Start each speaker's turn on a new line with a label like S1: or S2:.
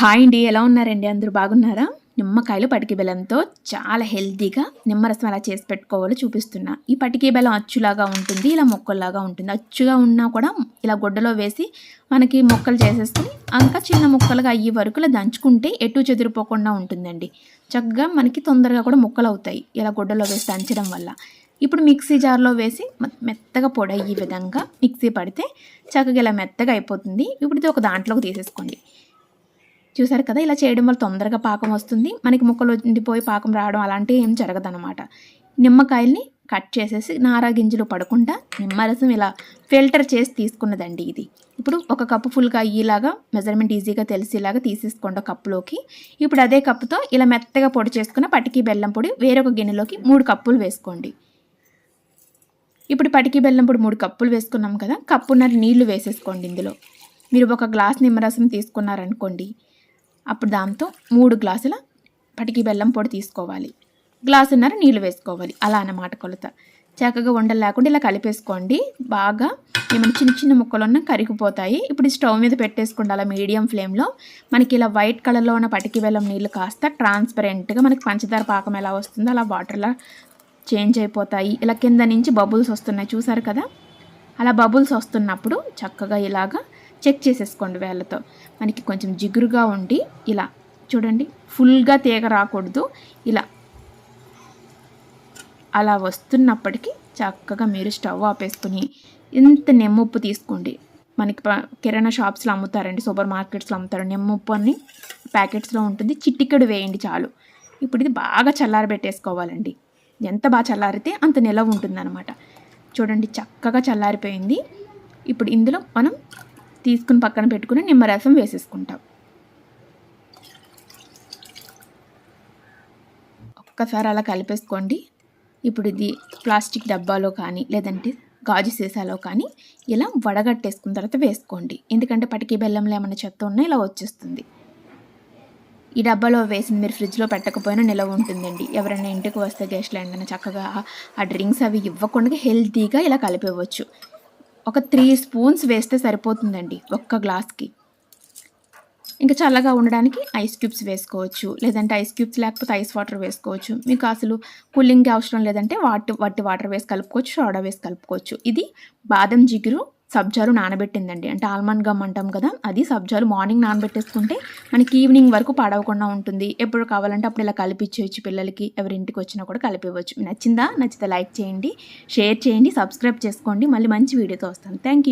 S1: Hi అండి ఎలా ఉన్నారండి? అందరూ బాగున్నారా? నిమ్మకాయలు పటికి బెల్లంతో చాలా హెల్తీగా నిమ్మరసం ఎలా చేసి పెట్టుకోవాలో చూపిస్తున్నా. ఈ పటికి బెల్లం అచ్చులాగా ఉంటుంది ఇలా మొక్కల్లాగా ఉంటుంది. అచ్చుగా ఉన్నా కూడా ఇలా గుడ్డలో వేసి మనకి మొక్కలు చేసేసుకుని ఇంకా చిన్న ముక్కలుగా అయ్యే వరకు ఇలా దంచుకుంటే ఎటు చెదిరిపోకుండా ఉంటుందండి. చక్కగా మనకి తొందరగా కూడా ముక్కలు అవుతాయి ఇలా గుడ్డలో వేసి దంచడం వల్ల. ఇప్పుడు మిక్సీ జార్లో వేసి మెత్తగా పొడి అయ్యే విధంగా మిక్సీ పడితే చక్కగా ఇలా మెత్తగా అయిపోతుంది. ఇప్పుడు ఇది ఒక దాంట్లోకి తీసేసుకోండి. చూసారు కదా ఇలా చేయడం వల్ల తొందరగా పాకం వస్తుంది. మనకి ముక్కలు ఉండిపోయి పాకం రావడం అలాంటివి ఏం జరగదనమాట నిమ్మకాయల్ని కట్ చేసేసి నారా గింజలు పడకుండా నిమ్మరసం ఇలా ఫిల్టర్ చేసి తీసుకున్నదండి ఇది. ఇప్పుడు ఒక కప్పు ఫుల్గా అయ్యేలాగా మెజర్మెంట్ ఈజీగా తెలిసేలాగా తీసేసుకోండి కప్పులోకి. ఇప్పుడు అదే కప్పుతో ఇలా మెత్తగా పొడి చేసుకున్న పటికి బెల్లం పొడి వేరొక గిన్నెలోకి మూడు కప్పులు వేసుకోండి. ఇప్పుడు పటికి బెల్లం పొడి మూడు కప్పులు వేసుకున్నాం కదా కప్పున్నర నీళ్ళు వేసేసుకోండి ఇందులో. మీరు ఒక గ్లాస్ నిమ్మరసం తీసుకున్నారనుకోండి అప్పుడు దాంతో మూడు గ్లాసుల పటికి బెల్లం పొడి తీసుకోవాలి. గ్లాసున్నర నీళ్ళు వేసుకోవాలి. అలా అన్నమాట కొలత. చక్కగా ఉండలు లేకుండా ఇలా కలిపేసుకోండి. బాగా ఏమైనా చిన్న చిన్న ముక్కలు ఉన్న కరిగిపోతాయి. ఇప్పుడు స్టవ్ మీద పెట్టేసుకోండి అలా మీడియం ఫ్లేమ్లో. మనకి ఇలా వైట్ కలర్లో ఉన్న పటికి బెల్లం నీళ్ళు కాస్త ట్రాన్స్పరెంట్గా మనకి పంచదార పాకం ఎలా వస్తుందో అలా వాటర్లా చేంజ్ అయిపోతాయి. ఇలా కింద నుంచి బబుల్స్ వస్తున్నాయి. చూసారు కదా? అలా బబుల్స్ వస్తున్నప్పుడు చక్కగా ఇలాగా చెక్ చేసేసుకోండి వేళ్ళతో. మనకి కొంచెం జిగురుగా ఉండి ఇలా చూడండి ఫుల్గా తీగ రాకూడదు. ఇలా. అలా వస్తున్నప్పటికీ చక్కగా మీరు స్టవ్ ఆపేసుకుని ఇంత నెమ్ముప్పు తీసుకోండి. మనకి కిరాణా షాప్స్లో అమ్ముతారండి సూపర్ మార్కెట్స్లో అమ్ముతారు. నెమ్ముప్పు అని ప్యాకెట్స్లో ఉంటుంది. చిట్టికడు వేయండి చాలు. ఇప్పుడు ఇది బాగా చల్లారబెట్టేసుకోవాలండి. ఎంత బాగా చల్లారితే అంత నిలవ ఉంటుందన్నమాట. చూడండి చక్కగా చల్లారిపోయింది. ఇప్పుడు ఇందులో మనం తీసుకుని పక్కన పెట్టుకుని నిమ్మరసం వేసేసుకుంటాం. ఒక్కసారి అలా కలిపేసుకోండి. ఇప్పుడు ఇది ప్లాస్టిక్ డబ్బాలో కానీ లేదంటే గాజు సీసాలో కానీ ఇలా వడగట్టేసుకున్న తర్వాత వేసుకోండి. ఎందుకంటే పటికి బెల్లంలో ఏమైనా చెత్త ఉన్నా ఇలా వచ్చేస్తుంది. ఈ డబ్బాలో వేసింది మీరు ఫ్రిడ్జ్లో పెట్టకపోయినా నిలవ ఉంటుందండి. ఎవరైనా ఇంటికి వస్తే గెస్ట్లు ఏంటన్నా చక్కగా ఆ డ్రింక్స్ అవి ఇవ్వకుండా హెల్తీగా ఇలా కలిపేవచ్చు ఒక త్రీ స్పూన్స్ వేస్తే సరిపోతుందండి ఒక్క గ్లాస్కి. ఇంకా చల్లగా ఉండడానికి ఐస్ క్యూబ్స్ వేసుకోవచ్చు లేదంటే ఐస్ క్యూబ్స్ లేకపోతే ఐస్ వాటర్ వేసుకోవచ్చు. మీకు అసలు కూలింగ్కి అవసరం లేదంటే వాటి వట్టి వాటర్ వేసి కలుపుకోవచ్చు సోడా వేసి కలుపుకోవచ్చు. ఇది బాదం జిగురు సబ్జాలు నానబెట్టిందండి. అంటే ఆల్మండ్ గమ్ అంటాం కదా అది సబ్జాలు మార్నింగ్ నానబెట్టేసుకుంటే మనకి ఈవినింగ్ వరకు పాడవకుండా ఉంటుంది. ఎప్పుడు కావాలంటే అప్పుడు ఇలా కలిపించేయచ్చు పిల్లలకి ఎవరి ఇంటికి వచ్చినా కూడా కలిపివ్వచ్చు. నచ్చిందా? నచ్చితే లైక్ చేయండి షేర్ చేయండి సబ్స్క్రైబ్ చేసుకోండి. మళ్ళీ మంచి వీడియోతో వస్తాను. Thank you